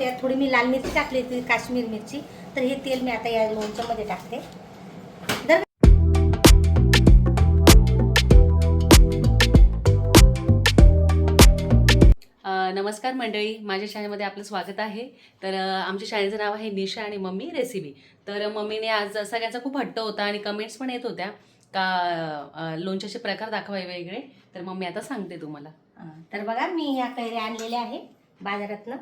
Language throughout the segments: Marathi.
त्यात थोडी मी लाल मिरची टाकली होती काश्मीर मिरची. तर हे तेल मी आता या लोणच्यामध्ये टाकते. तर नमस्कार मंडळी. माझ्या चॅनलमध्ये आपलं स्वागत आहे. तर आमच्या चॅनलचं नाव आहे निशा आणि मम्मी रेसिपी. तर मम्मीने आज सगळ्यांचा खूप हट्ट होता आणि कमेंट्स पण येत होत्या का लोणच्याचे प्रकार दाखवाय वेगळे तर मम्मी आता सांगते तुम्हाला. तर बघा मी ह्या कैऱ्या आणलेल्या आहे बाजारातनं.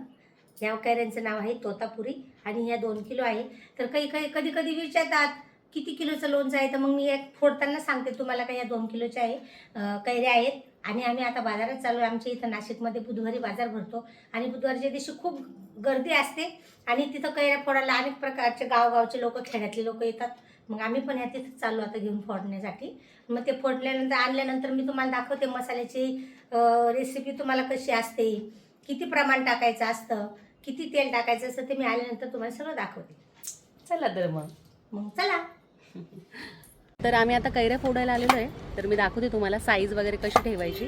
या कैऱ्यांचं नाव आहे तोतापुरी आणि ह्या दोन किलो आहे. तर काही काही कधी कधी विचारतात किती किलोचं लोणचं आहे? तर मग मी एक फोडताना सांगते तुम्हाला का या दोन किलोच्या आहे कैऱ्या आहेत. आणि आम्ही आता बाजारात चालू आहे. आमच्या इथं नाशिकमध्ये बुधवारी बाजार भरतो. आणि बुधवारच्या दिवशी खूप गर्दी असते. आणि तिथं कैऱ्या फोडायला अनेक प्रकारचे गावगावचे लोक खेड्यातले लोक येतात. मग आम्ही पण ह्या तिथं चालू आता घेऊन फोडण्यासाठी. मग ते फोडल्यानंतर आणल्यानंतर मी तुम्हाला दाखवते मसाल्याची रेसिपी तुम्हाला कशी असते किती प्रमाण टाकायचं असतं. किती तेल टाकायचं असतं ते मी आल्यानंतर तुम्हाला सगळं दाखवते. चला तर मग. मग चला. तर आम्ही आता कैऱ्या फोडायला आलेलो आहे. तर मी दाखवते तुम्हाला साईज वगैरे कशी ठेवायची.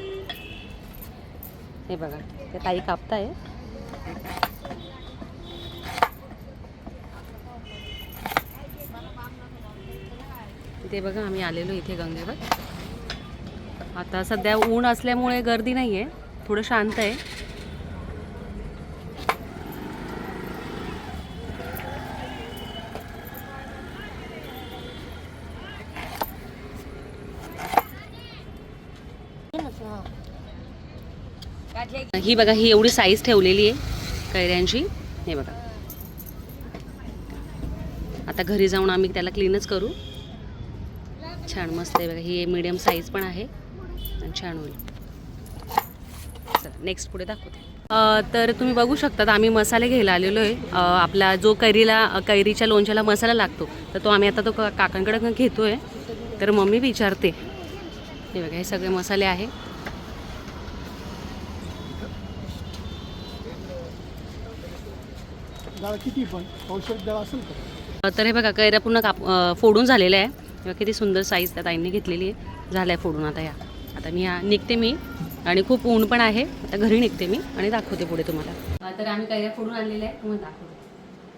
हे बघा ते ताई कापताय. ते बघा आम्ही आलेलो इथे गंगेवर. आता सध्या ऊन असल्यामुळे गर्दी नाही आहे थोडं शांत आहे. ही बघा ही एवढी साईज ठेवलेली आहे कैऱ्यांची. हे बघा. आता घरी जाऊन आम्ही त्याला क्लीनच करू. छान मस्त आहे बघा ही मीडियम साईज पण आहे आणि छान होईल. चला नेक्स्ट पुढे दाखवते. तर तुम्ही बघू शकतात आम्ही मसाले घ्यायला आलेलो आहे. आपला जो कैरीला कैरीच्या लोणच्याला मसाला लागतो तर तो आम्ही आता तो का- काकांकडे घेतो आहे तर मम्मी विचारते. हे बघा हे सगळे मसाले आहे. डाळ किती पण औषध डाळ असेल तर. हे बघा कैऱ्या पूर्ण काप फोडून झालेल्या आहे. किती सुंदर साईज त्या ताईंनी घेतलेली आहे. झाल्या आहे फोडून आता या. आता मी या निघते मी. आणि खूप ऊन पण आहे. आता घरी निघते मी आणि दाखवते पुढे तुम्हाला. तर आम्ही कैऱ्या फोडून आणलेल्या आहे तुम्हाला दाखवते.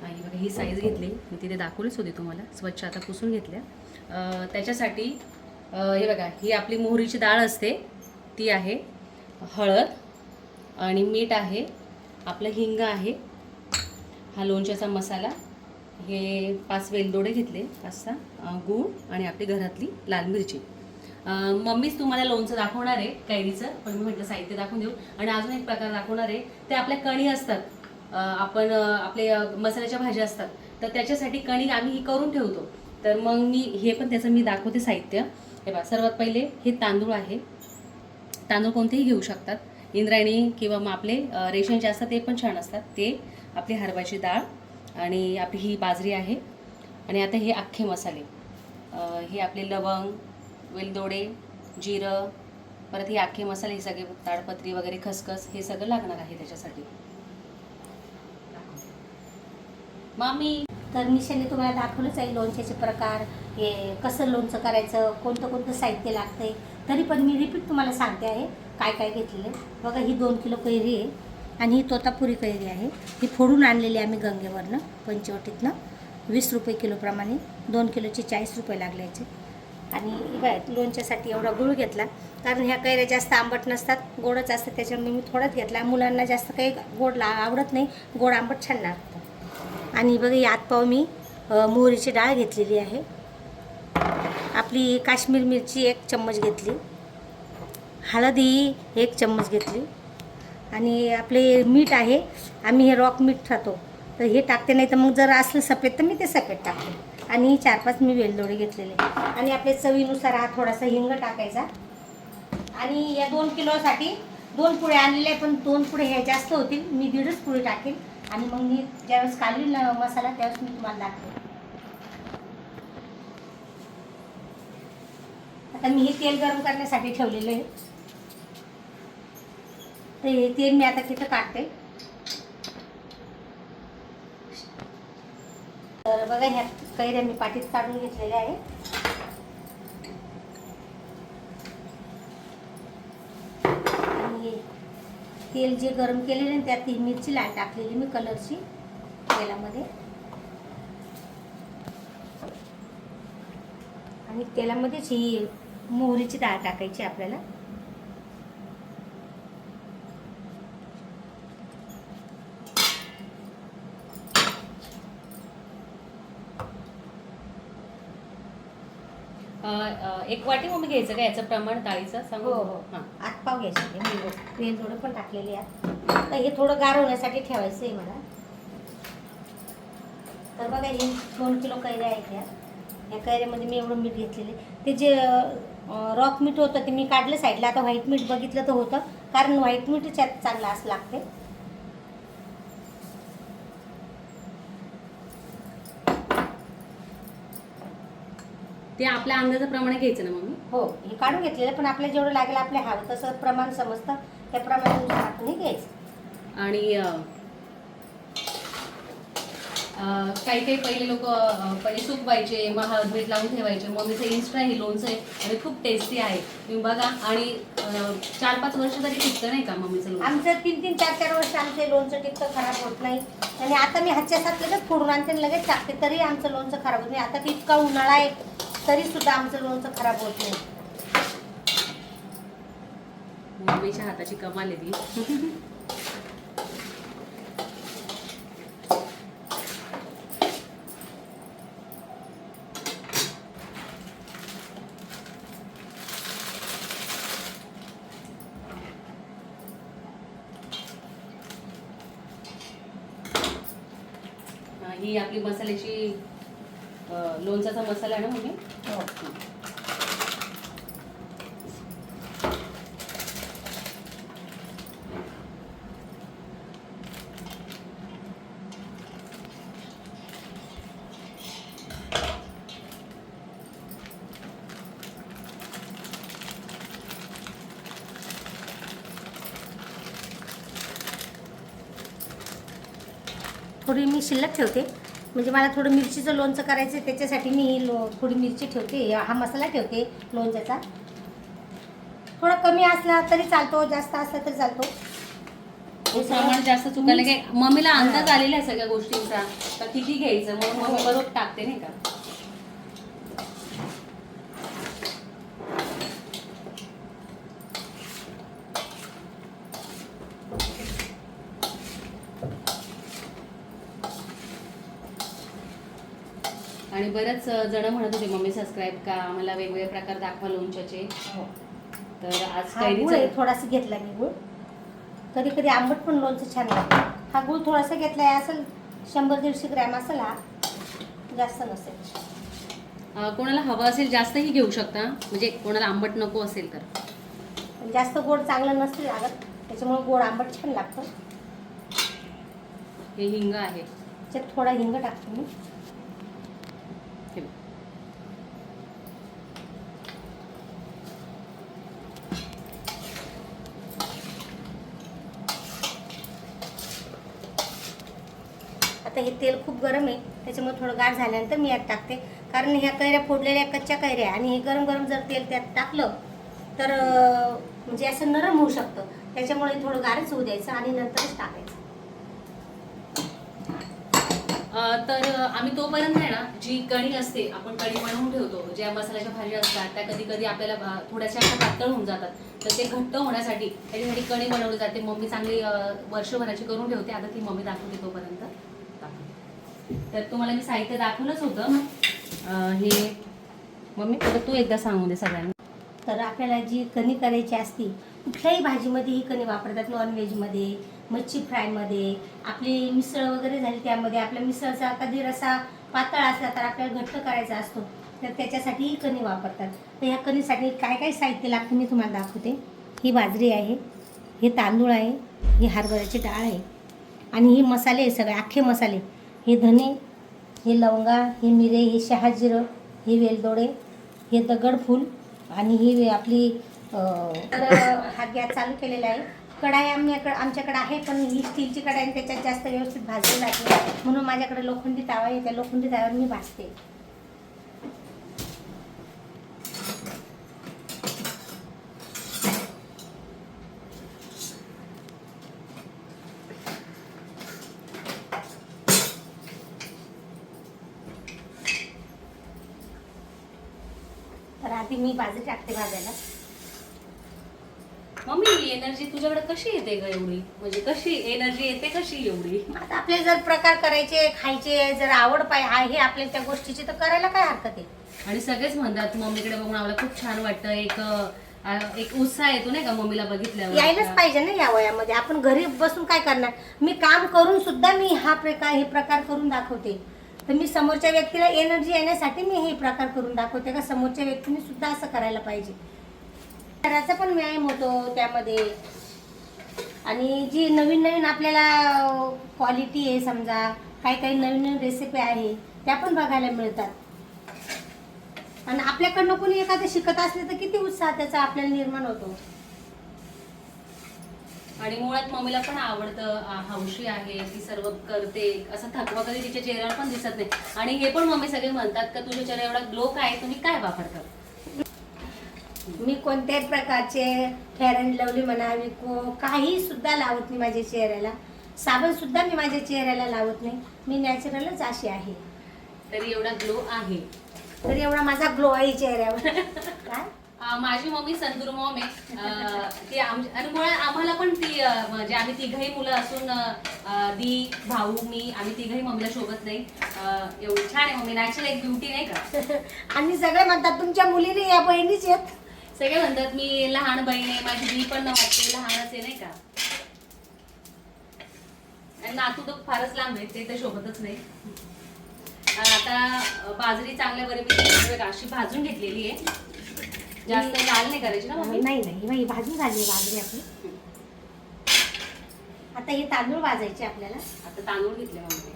आणि बघा ही साईज घेतली. मी तिथे दाखवलीच होती तुम्हाला. स्वच्छ आता पुसून घेतल्या. त्याच्यासाठी हे बघा ही आपली मोहरीची डाळ असते. ती आहे हळद आणि मीठ आहे. आपलं हिंग आहे. हा लोणच्याचा मसाला हे पाच वेलदोडे घेतले पाच सहा गूळ आणि आपली घरातली लाल मिरची. मम्मीच तुम्हाला लोणचं दाखवणार आहे कैरीचं पण मी म्हटलं साहित्य दाखवून देऊ. आणि अजून एक प्रकार दाखवणार आहे ते आपल्या कणी असतात. आपण आपले मसाल्याच्या भाज्या असतात. तर त्याच्यासाठी कणी आम्ही ही करून ठेवतो. तर मग मी हे पण त्याचं मी दाखवते साहित्य. हे बा सर्वात पहिले हे तांदूळ आहे. तांदूळ कोणतेही घेऊ शकतात. इंद्रायणी किंवा मग आपले रेशनचे असतात ते पण छान असतात. ते आपली हरभऱ्याची डाळ आणि आपली ही बाजरी आहे. आणि आता हे अख्खे मसाले. हे आपले लवंग वेलदोडे जिरं परत हे अख्खे मसाले हे सगळे ताडपत्री वगैरे खसखस हे सगळं लागणार आहे त्याच्यासाठी. मामी! तर मिशाने तुम्हाला दाखवलंच आहे लोणच्याचे प्रकार. हे कसं लोणचं करायचं कोणतं कोणतं साहित्य लागतंय. तरी पण मी रिपीट तुम्हाला सांगते आहे काय काय घेतलेलं आहे. बघा ही दोन किलो कैरी आहे. आणि ही तोतापुरी कैरी आहे. ही फोडून आणलेली आम्ही गंगेवरनं पंचवटीतनं. वीस रुपये किलोप्रमाणे दोन किलोचे चाळीस रुपये लागल्याचे आणि बाय लोणच्यासाठी एवढा गुळ घेतला. कारण ह्या कैऱ्या जास्त आंबट नसतात गोडच असतात त्याच्यामुळे मी थोडाच घेतला मुलांना जास्त काही गोड ला आवडत नाही गोड आंबट छान लागतं. आणि बघा यात पाव मी मोहरीची डाळ घेतलेली आहे. आपली काश्मीर मिरची एक चम्मच घेतली. हळदी एक चम्मच घेतली. आणि आपले मीठ आहे आम्ही हे रॉक मीठ खातो. तर हे टाकते नाही तर मग जर असलं सफेद तर मी ते सफेद टाकते. आणि चार पाच मी वेलदोडे घेतलेले. आणि आपल्या चवीनुसार हा थोडासा हिंग टाकायचा. आणि या दोन किलोसाठी दोन पुढे आणलेले पण दोन पुढे ह्या जास्त होतील. मी दीडच पुढे टाकेन. आणि मग मी ज्यावेळेस काढील ना मसाला त्यावेळेस मी तुम्हाला दाखवेन. आता मी हे तेल गरम करण्यासाठी ठेवलेलं आहे. तर हे तेल मी आता तिथं काढते. तर बघा ह्या कैऱ्या मी पाठीत काढून घेतलेल्या आहे आणि हे तेल जे गरम केलेले आहे त्यात ती मिरची लाल टाकलेली मी कलरची तेलामध्ये. आणि तेलामध्येच ही मोहरीची डाळ टाकायची आपल्याला. एक वाटी मग घ्यायचं का? याचं प्रमाण डाळीचं सांगू? हो हो. आत पाव घ्यायचे वेल थोडं पण टाकलेले आहे तर हे थोडं गार होण्यासाठी ठेवायचं आहे मला. तर बघा हे दोन किलो कैऱ्या आहेत या या कैऱ्यामध्ये मी एवढं मीठ घेतलेले ते जे रॉक मीठ होतं ते मी काढलं साईडला. आता व्हाईट मीठ बघितलं तर होतं. कारण व्हाईट यात चांगलं असं लागते ते आपल्या अंदाजाप्रमाणे घ्यायचं ना मम्मी? हो हे काढून घेतलेलं पण आपल्याला जेवढं लागेल आपल्या हवं तसं प्रमाण समजतं. त्या प्रमाणानुसार आपण हे घ्यायचं. आणि अ, अ, काही काही पहिले लोक पहिले सुकवायचे मग हळद मीठ लावून ठेवायचे. मम्मीचं इन्स्टा हे लोणचं आहे आणि खूप टेस्टी आहे. तुम्ही बघा आणि चार पाच वर्ष तरी टिकतं नाही का मम्मीचं लोणचं? आमचं तीन तीन चार चार वर्ष आमचे लोणचं टिकतं खराब होत नाही. आणि आता मी हातच्या साथ लगेच फोडून आणते आणि लगेच टाकते तरी आमचं लोणचं खराब होत नाही. आता इतका उन्हाळा आहे तरी सुद्धा आमचं लोणचं खराब होत नाही. मम्मीच्या हाताची कमाल आहे ती. ही आपली मसाल्याची अ, लोणचाचा मसाला आहे ना मम्मी हो. थोडी मी शिल्लक ठेवते म्हणजे मला थोडं मिरचीचं लोणचं करायचं आहे त्याच्यासाठी मी लो थोडी मिरची ठेवते. हा मसाला ठेवते लोणच्याचा. थोडा कमी असला तरी चालतो जास्त असला तरी चालतो. प्रमाण जास्त चुकायला काय मम्मीला अंदाज आलेला आहे सगळ्या गोष्टींचा. तर किती घ्यायचं? मग मम्मी बरोबर टाकते नाही का आणि बरेच जण म्हणत होते मम्मी सबस्क्राईब का? आम्हाला वेगवेगळे प्रकार दाखवा लोणच्याचे. हो. तर आज हा गुळ आहे कैरीचं थोडासा घेतला मी गुळ. कधी कधी आंबट पण लोणचं छान लागतं. हा गुळ थोडासा घेतला आहे असेल शंभर दीडशे ग्रॅम असेल हा जास्त नसेल. अं, कोणाला हवं असेल जास्तही घेऊ शकता. म्हणजे कोणाला आंबट नको असेल तर. पण जास्त गोड चांगलं नसते लागत त्याच्यामुळे गोड आंबट छान लागतं. हे हिंग आहे. त्याच्यात थोडा हिंग टाकते मी. हे तेल खूप गरम आहे त्याच्यामुळे थोडं गार झाल्यानंतर मी यात टाकते. कारण ह्या कैऱ्या फोडलेल्या कच्च्या कैऱ्या आणि हे गरम गरम जर तेल त्यात टाकलं तर म्हणजे असं नरम होऊ शकतं. त्याच्यामुळे थोडं गारच होऊ द्यायचं आणि नंतरच टाकायचं. तर आम्ही तोपर्यंत आहे ना जी कणी असते आपण कणी बनवून ठेवतो. ज्या मसाल्याच्या भाज्या असतात त्या कधी कधी आपल्याला थोड्याशा अशा पातळ होऊन जातात. तर ते घट्ट होण्यासाठी त्याच्यासाठी कणी बनवली जाते. मम्मी चांगली वर्षभराची करून ठेवते. आता ती मम्मी दाखवते तोपर्यंत. तर तुम्हाला मी साहित्य दाखवलंच होतं. हे मम्मी परत तू एकदा सांगू दे सगळ्यांना. तर आपल्याला जी कणी करायची असती कुठल्याही भाजीमध्ये ही कणी वापरतात नॉनव्हेजमध्ये मच्छी फ्रायमध्ये आपली मिसळ वगैरे झाली त्यामध्ये आपल्या मिसळचा कधी रसा पातळ असला तर आपल्याला घट्ट करायचा असतो तर त्याच्यासाठी ही कणी वापरतात. तर ह्या कणीसाठी काय काय साहित्य लागतं मी तुम्हाला दाखवते. ही बाजरी आहे हे तांदूळ आहे ही हरभऱ्याची डाळ आहे आणि ही मसाले आहे सगळे अख्खे मसाले. हे धने हे लवंगा हे मिरे हे शहाजिरं हे वेलदोडे हे दगडफूल आणि ही आपली तर हा गॅस चालू केलेला आहे. कढाई आम्ही आमच्याकडे आहे पण ही स्टीलची कढाई त्याच्यात जास्त व्यवस्थित भाजली जाते म्हणून माझ्याकडे लोखंडी तावा आहे. त्या लोखंडी ताव्यावर मी भाजते तर आधी मी बाजरी टाकते भाजायला. मम्मी एनर्जी तुझ्याकडे कशी येते ग एवढी? म्हणजे कशी एनर्जी येते कशी एवढी? आता आपले जर प्रकार करायचे खायचे जर आवड पाय आहे आपल्याला त्या गोष्टीची तर करायला काय हरकत आहे? आणि सगळेच म्हणतात मम्मीकडे बघून आम्हाला खूप छान वाटतं. एक एक उत्साह येतो नाही का मम्मीला बघितल्यावर? यायलाच पाहिजे ना या वयामध्ये. आपण घरी बसून काय करणार? मी काम करून सुद्धा मी हा प्रकार हे प्रकार करून दाखवते. तर मी समोरच्या व्यक्तीला एनर्जी येण्यासाठी मी हे प्रकार करून दाखवते. का समोरच्या व्यक्तीने सुद्धा असं करायला पाहिजे. घराचा पण व्यायाम होतो त्यामध्ये. आणि जी नवीन नवीन आपल्याला क्वालिटी आहे समजा काही काही नवीन नवीन रेसिपी आहे त्या पण बघायला मिळतात. आणि आपल्याकडनं कोणी एखादं शिकत असले तर किती उत्साह त्याचा आपल्याला निर्माण होतो. आणि मुळात मम्मीला पण आवडतं हौशी आहे ती सर्व करते असं थकवा कधी तिच्या चेहऱ्यावर पण दिसत नाही. आणि हे पण मम्मी सगळे म्हणतात का तुझ्या चेहरा एवढा ग्लो काय तुम्ही काय वापरता मी कोणत्याही प्रकारचे फेअर अँड लवली म्हणा विको काही सुद्धा लावत नाही माझ्या चेहऱ्याला. साबण सुद्धा मी माझ्या चेहऱ्याला लावत नाही. मी नॅचरलच अशी आहे. तरी एवढा ग्लो आहे. तर एवढा माझा ग्लो आहे चेहऱ्यावर. काय? माझी मम्मी संतूर मॉम आहे. ती आणि मुळात आम्हाला पण ती म्हणजे आम्ही तिघही मुलं असून दी भाऊ मी आम्ही तिघही मम्मीला शोभत नाही. एवढी छान आहे मम्मी. नॅचरल एक ब्युटी नाही का? आणि सगळे म्हणतात तुमच्या मुलीने या बहिणीच आहेत. सगळे म्हणतात मी लहान बहीण आहे माझी दी पण वाटते लहानच आहे नाही का? आणि नातू तर फारच लांब आहे ते तर शोभतच नाही. आता बाजरी चांगल्या बऱ्यापैकी अशी भाजून घेतलेली आहे. जास्त लाल नाही करायची ना मम्मी? नाही नाही. बाई भाजून झाली बाजरी आपली. आता हे तांदूळ भाजायचे आपल्याला. आता तांदूळ घेतले मम्मी.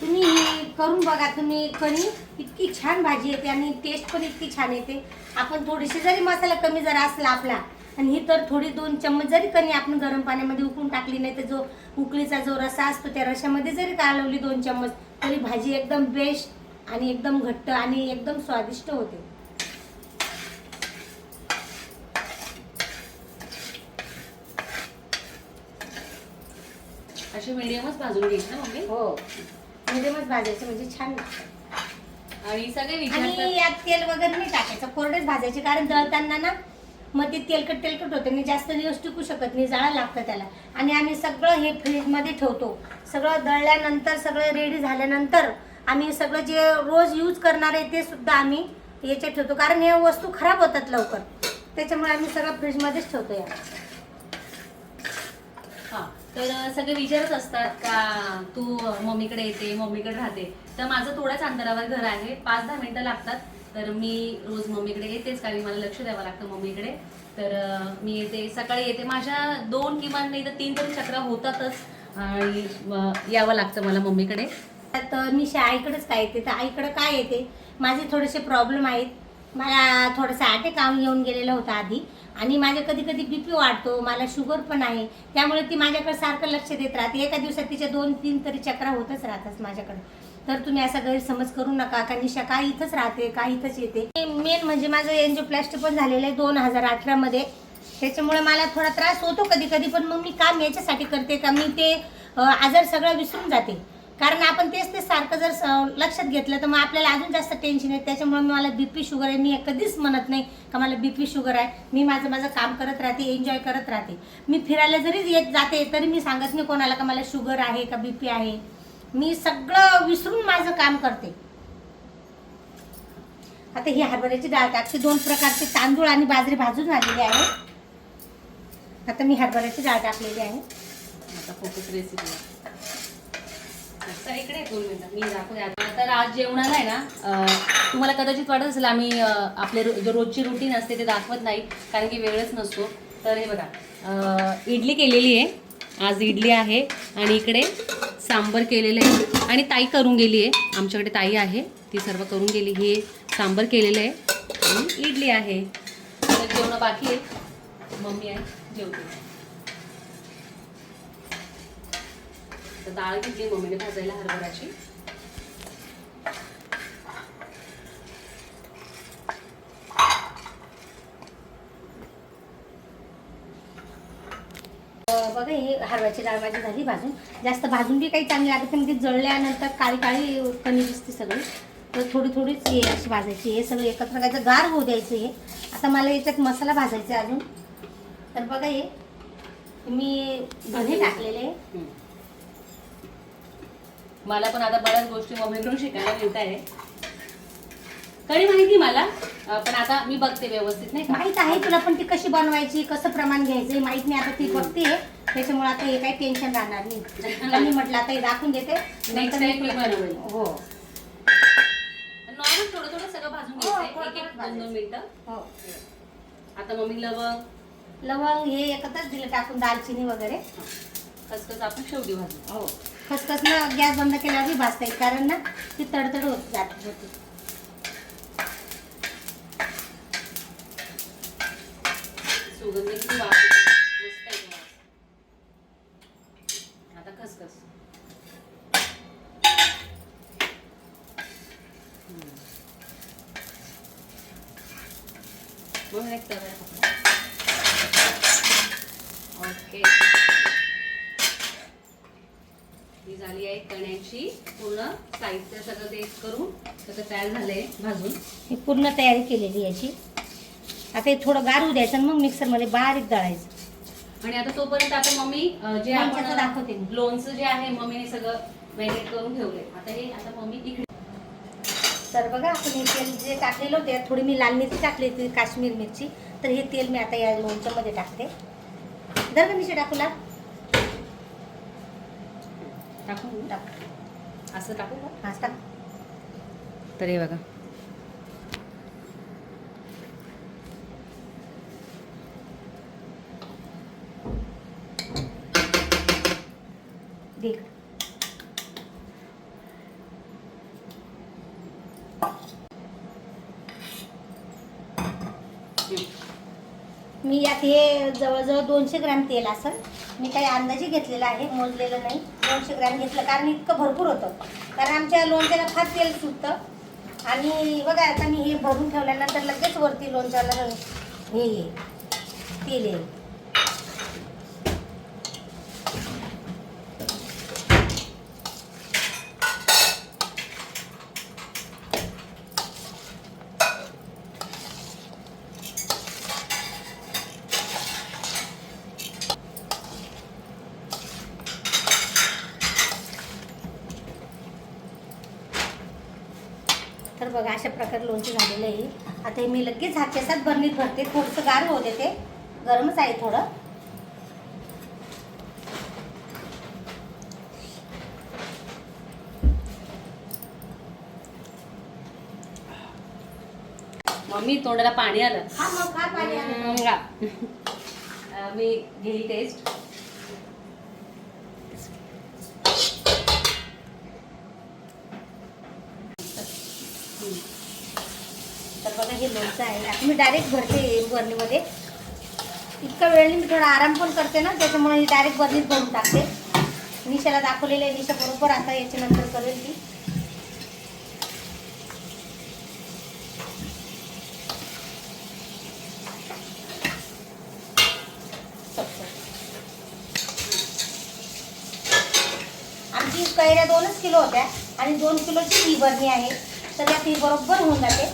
तुम्ही हे करून बघा तुम्ही कणी इतकी छान भाजी येते आणि टेस्ट पण इतकी छान येते. आपण थोडीशी जरी मसाला कमी जर असला आपला आणि ही तर थोडी दोन चम्मच जरी कणी आपण गरम पाण्यामध्ये उकळून टाकली नाही तर जो उकळीचा जो रसा असतो त्या रशामध्ये जरी कालवली दोन चम्मच तरी भाजी एकदम बेस्ट आणि एकदम घट्ट आणि एकदम स्वादिष्ट होते. अशी मिडियमच भाजून घ्यायची ना मम्मी? हो. मिडियमच भाजायचे म्हणजे छान आणि सगळे आणि विचारतात यात तेल वगैरे नाही टाकायचं कोरडेच भाजायचे कारण दळताना ना मग ते तेलकट तेलकट होते आणि जास्त दिवस टिकू शकत नाही जाळं लागतं त्याला. आणि आम्ही सगळं हे फ्रीजमध्ये ठेवतो. सगळं दळल्यानंतर सगळं रेडी झाल्यानंतर आम्ही सगळं जे रोज यूज करणार आहे ते सुद्धा आम्ही याच्यात ठेवतो. कारण हे वस्तू खराब होतात लवकर. त्याच्यामुळे आम्ही सगळं फ्रीजमध्येच ठेवतो या हा तर सगळे विचारत असतात का तू मम्मीकडे येते मम्मीकडे राहते. तर माझं थोड्याच अंतरावर घर आहे. पाच दहा मिनिटं लागतात. तर मी रोज मम्मीकडे येतेच कारण मला लक्ष द्यावं लागतं मम्मीकडे. तर मी येते सकाळी येते. माझ्या दोन किमान नाही तर तीन तरी चक्रा होतातच. आणि यावं लागतं मला मम्मीकडे. तर मी आईकडेच काय येते तर आईकडं काय येते? माझे थोडेसे प्रॉब्लेम आहेत. मला थोडंसं आटे काम येऊन गेलेलं होतं आधी. आणि माझ्या कधी कधी बी पी वाढतो मला शुगर पण आहे. त्यामुळे ती माझ्याकडे सारखं लक्ष देत राहते. एका दिवसात तिच्या दोन तीन तरी चक्रा होतच राहतात माझ्याकडं. तर तुम्ही असा गैरसमज करू नका. का निशा का इथंच राहते का इथंच येते. मेन म्हणजे माझं एनजिओप्लास्टी पण झालेलं आहे दोन हजार अठरामध्ये त्याच्यामुळे मला थोडा त्रास होतो कधी कधी पण मग मी काम याच्यासाठी करते का? मी ते आजार सगळं विसरून जाते. कारण आपण तेच ते सारखं जर स- लक्षात घेतलं तर मग आपल्याला अजून जास्त टेन्शन आहे त्याच्यामुळे मला बीपी शुगर आहे. मी कधीच म्हणत नाही का मला बीपी शुगर आहे. मी माझं माझं काम करत राहते एन्जॉय करत राहते. मी फिरायला जरी येत जाते तरी मी सांगत नाही कोणाला का मला शुगर आहे का बीपी आहे. मी सगळं विसरून माझं काम करते. आता ही हरभऱ्याची डाळ टाकते. दोन प्रकारचे तांदूळ आणि बाजरी भाजून झालेली आहे. आता मी हरभऱ्याची डाळ टाकलेली आहे. आता फोकस रेसिपी तर इकडे दोन मिनिटं मी दाखवते आता. तर आज जेवणाला आहे ना तुम्हाला कदाचित वाटत असेल आम्ही आपले जो रोजची रुटीन असते ते दाखवत नाही कारण की वेळच नसतो. तर हे बघा इडली केलेली आहे. आज इडली आहे आणि इकडे सांबर केलेलं आहे. आणि ताई करून गेली आहे. आमच्याकडे ताई आहे. ती सर्व करून गेली. हे सांबर केलेलं आहे. आणि इडली आहे. तर जेवणं बाकी आहे. मम्मी आहे. जेवते. तर डाळ घेतली मम्मीने भाजायला हरभराची बघा ही हरवाची डाळ माझी झाली भाजून. जास्त भाजून बी काही चांगली लागत नाही जळल्यानंतर काळी काळी कणी दिसते सगळी. तर थोडी थोडीच हे अशी भाजायची हे सगळं एकत्र करायचं. गार होऊ द्यायचं हे. आता मला याच्यात मसाला भाजायचा अजून. तर बघा हे मी धने टाकलेले. मला पण आता बऱ्याच गोष्टी मम्मीकडून शिकायला मिळत आहे कधी माहिती मला? पण आता मी बघते व्यवस्थित नाही माहीत आहे तुला पण ती कशी बनवायची कसं प्रमाण घ्यायचं माहीत नाही. आता ती बघते. त्याच्यामुळे आता हे काही टेन्शन राहणार नाही. मी म्हटलं आता हे दाखवून देते. नेक्स्ट टाइम मी बनवेल हो. नॉर्मल थोडं थोडं सगळं भाजून हो, घ्यायचं एक एक दोन दोन मिनिटं. हो. आता मम्मी लवंग. लवंग हे एकत्रच दिलं टाकून दालचिनी वगैरे. खसखस आपण शेवटी भाजू. हो. खसखसनं गॅस बंद केल्यावर बी भाजता येईल कारण ना ती तडतड होत जात होती. आता खसखस. हम्म. मग एक ओके. झाली आहे कण्याची पूर्ण साहित्य सगळं ते करून सगळं तयार झालंय भाजून. ही पूर्ण तयारी केलेली याची. आता हे थोडं गार द्यायचं आणि मग मिक्सरमध्ये बारीक दळायचं. आणि आता तोपर्यंत आता मम्मी अं, जे लोणच्याचं दाखवते आपण मी. लोणचं जे आहे मम्मीने सगळं मॅरिनेट करून ठेवले आता हे आता मम्मी इकडे. तर बघा आपण हे तेल जे टाकलेलं होतं यात थोडी मी लाल मिरची टाकली होती काश्मीर मिरची. तर हे तेल मी आता या लोणच्यामध्ये टाकते. दर का मिरची टाकूला टाकू टाक असं टाकू का हा टाक तर हे बघा देख मी यात हे जवळजवळ दोनशे ग्रॅम तेल असं मी काही अंदाजे घेतलेलं आहे मोजलेलं नाही. दोनशे ग्रॅम घेतलं. कारण इतकं भरपूर होतं. कारण आमच्या लोणच्याला फार तेल सुटतं. आणि बघा आता मी हे भरून ठेवल्यानंतर लगेच वरती लोणच्याला हे येईल तेल येईल बघा अशा प्रकारे लोणचं झालेलं आहे. आता हे मी लगेच हातच्या साथ बरणीत भरते. थोडंसं गार होऊ देते. गरमच आहे थोडं. मम्मी तोंडाला पाणी आलं. हा मग पाणी मी घेईल टेस्ट तर बघा हे लोणचं आहे आता मी डायरेक्ट भरते बरणीमध्ये इतका वेळेने मी थोडा आराम पण करते ना त्याच्यामुळे ही डायरेक्ट बरणीत भरून टाकते. निशाला दाखवलेलं आहे निशा बरोबर आता याच्यानंतर करेल ती. आमची कैऱ्या दोनच किलो होत्या आणि दोन किलोची ही बरणी आहे. तर त्यात ती बरोबर होऊन जाते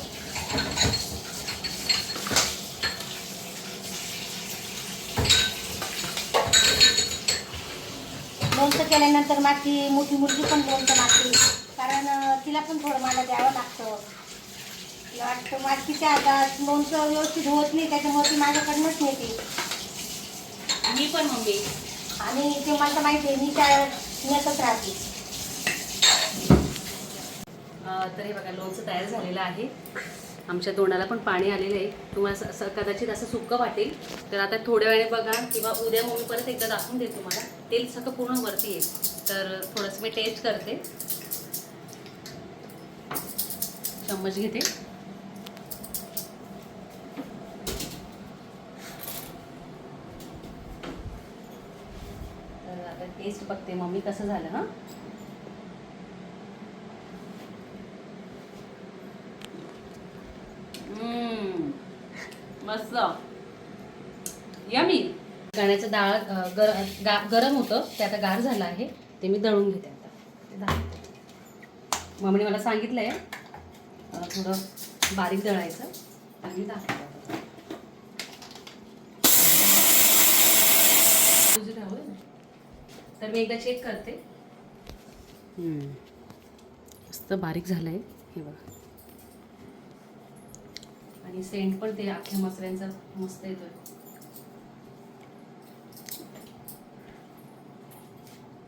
लोणचं केल्यानंतर माझी मोठी मुलगी पण लोणचं मागते कारण तिला पण थोडं मला द्यावं लागतं. वाटतं माझी तिच्या हातात लोणचं व्यवस्थित होत नाही त्याच्यामुळे ती माझ्याकडनंच नेते. मी पण मम्मी आणि ते मला माहिती आहे मी त्या नेतच राहते. तर हे बघा लोणचं तयार झालेलं आहे. आमच्या तोंडाला पण पाणी आलेलं आहे. तुम्हाला असं- कदाचित असं सुक्क वाटेल. तर आता थोड्या वेळाने बघा किंवा उद्या मग मी परत एकदा दाखवून देते तुम्हाला. तेल सगळं पूर्ण वरती येईल. तर थोडंसं मी टेस्ट करते. चम्मच घेते. तर आता टेस्ट बघते. मम्मी कसं झालं हां? डाळ गर गा- गरम होतं ते आता गार झालं आहे ते मी दळून घेते आता. मम्मीने मला सांगितलंय अं, थोडं बारीक दळायचं आणि दाखवतो तुझी राहू दे ना. तर मी एकदा चेक करते. मस्त बारीक झालंय हे बघा आणि सेंट पण ते अख्ख्या मसाल्यांचा मस्त येतोय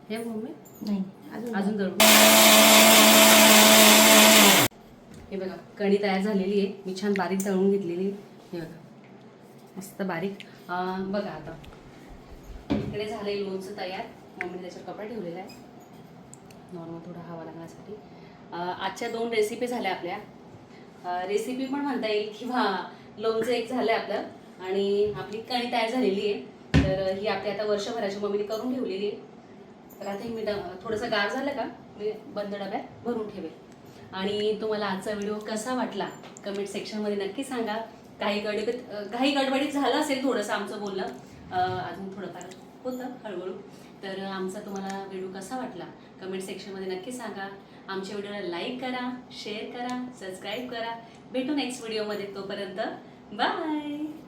हे मम्मी? नाही. अजून? अजून दळू. हे बघा कणी तयार झालेली आहे. मी छान बारीक दळून घेतलेली आहे. हे बघा. मस्त बारीक. बघा आता. इकडे झालंय लोणचं तयार. मम्मीने त्याच्यावर कपडा ठेवलेला आहे. नॉर्मल थोडा हवा लागण्यासाठी. आजच्या दोन रेसिपी झाल्या आपल्या. रेसिपी पण म्हणता येईल किंवा लोणचं एक झालं आपलं. आणि आपली कणी तयार झालेली आहे. तर ही आपली आता वर्षभराची मम्मीने करून ठेवलेली आहे. तर आता हे मी ड- थोडंसं गार झालं का? मी बंद डब्यात भरून ठेवेल. आणि तुम्हाला आजचा व्हिडिओ कसा वाटला? कमेंट सेक्शनमध्ये नक्की सांगा. काही गडबडीत काही गडबडीत झालं असेल थोडंसं आमचं बोलणं. अजून थोडंफार होतं हळूहळू. तर आमचा तुम्हाला व्हिडिओ कसा वाटला? कमेंट सेक्शनमध्ये नक्की सांगा. आमच्या व्हिडिओला लाईक करा शेअर करा सबस्क्राईब करा. भेटू नेक्स्ट व्हिडिओमध्ये तोपर्यंत बाय!